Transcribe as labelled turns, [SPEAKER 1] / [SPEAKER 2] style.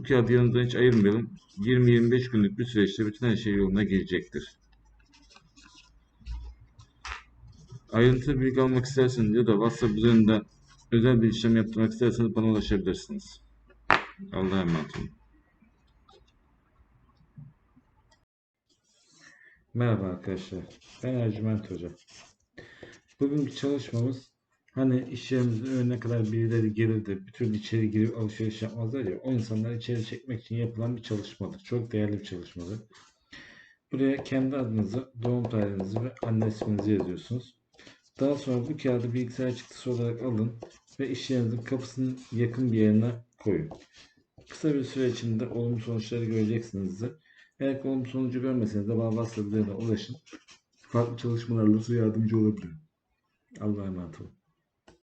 [SPEAKER 1] Bu kağıdı yanımızdan hiç ayırmayalım. 20-25 günlük bir süreçte bütün her şey yoluna girecektir. Ayrıntılı bilgi almak isterseniz ya da WhatsApp üzerinden özel bir işlem yaptırmak isterseniz bana ulaşabilirsiniz. Allah'a emanet olun. Merhaba arkadaşlar. Ben Ercüment Hoca. Bugünkü çalışmamız hani iş yerimizin önüne kadar birileri gelir de türlü içeri girip alışveriş yapmazlar ya o insanları içeri çekmek için yapılan bir çalışmadır. Çok değerli bir çalışmadır. Buraya kendi adınızı, doğum tarihinizi ve anne isminizi yazıyorsunuz. Daha sonra bu kağıdı bilgisayar çıktısı olarak alın ve iş yerinizin kapısının yakın bir yerine koyun. Kısa bir süre içinde olumlu sonuçları göreceksinizdir. Eğer olumlu sonucu görmeseniz de bana WhatsApp ulaşın. Farklı çalışmalarla size yardımcı olabilirim. Allah'a emanet olun.